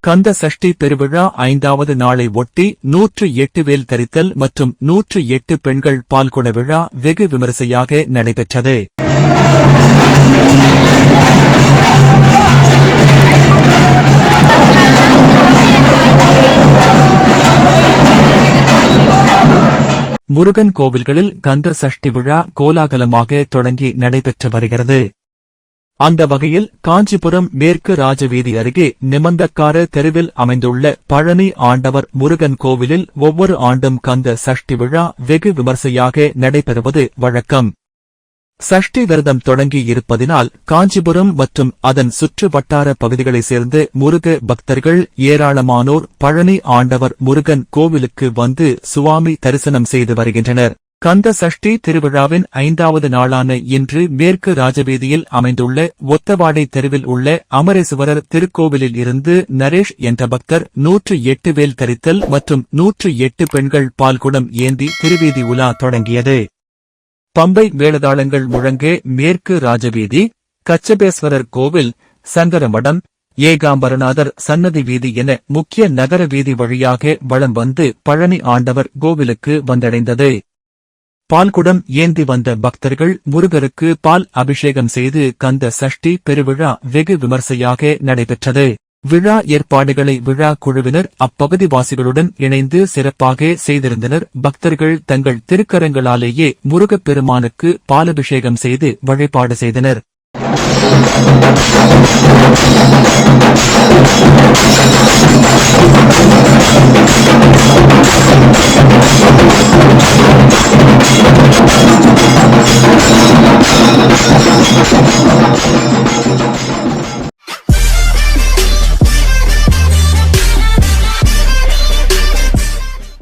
கந்த சஷ்டி பெருவிழா ஐந்தாவது நாளை ஒட்டி நூற்று எட்டு வேல் தரித்தல் மற்றும் நூற்று எட்டு பெண்கள் பால்குட விழா வெகு விமரிசையாக நடைபெற்றது. முருகன் கோவில்களில் கந்த சஷ்டி விழா கோலாகலமாக தொடங்கி நடைபெற்று வருகிறது. அந்த வகையில் காஞ்சிபுரம் மேற்கு ராஜவீதி அருகே நிமந்தக்கார தெருவில் அமைந்துள்ள பழனி ஆண்டவர் முருகன் கோவிலில் ஒவ்வொரு ஆண்டும் கந்த சஷ்டி விழா வெகு விமர்சையாக நடைபெறுவது வழக்கம். சஷ்டி விரதம் தொடங்கி இருப்பதினால் காஞ்சிபுரம் மற்றும் அதன் சுற்று வட்டார பகுதிகளைச் சேர்ந்த முருக பக்தர்கள் ஏராளமானோர் பழனி ஆண்டவர் முருகன் கோவிலுக்கு வந்து சுவாமி தரிசனம் செய்து வருகின்றனர். கந்த சஷ்டி திருவிழாவின் ஐந்தாவது நாளான இன்று மேற்கு ராஜவீதியில் அமைந்துள்ள ஒத்தவாடை தெருவில் உள்ள அமரேசுவரர் திருக்கோவிலில் இருந்து நரேஷ் என்ற பக்தர் நூற்று எட்டு வேல் தரித்தல் மற்றும் நூற்று எட்டு பெண்கள் பால்குடம் ஏந்தி திருவீதி உலா தொடங்கியது. பம்பை மேளதாளங்கள் முழங்கே மேற்கு ராஜவீதி கச்சபேஸ்வரர் கோவில் சங்கரமடம் ஏகாம்பரநாதர் சன்னதி வீதி என முக்கிய நகர வீதி வழியாக வளம் வந்து பழனி ஆண்டவர் கோவிலுக்கு வந்தடைந்தது. பால்குடம் ஏந்தி வந்த பக்தர்கள் முருகருக்கு பால் அபிஷேகம் செய்து கந்த சஷ்டி பெருவிழா வெகு விமர்சையாக நடைபெற்றது. விழா ஏற்பாடுகளை விழா குழுவினர் அப்பகுதிவாசிகளுடன் இணைந்து சிறப்பாக செய்திருந்தனர். பக்தர்கள் தங்கள் திருக்கரங்களாலேயே முருகப் பெருமானுக்கு பாலபிஷேகம் செய்து வழிபாடு செய்தனர்.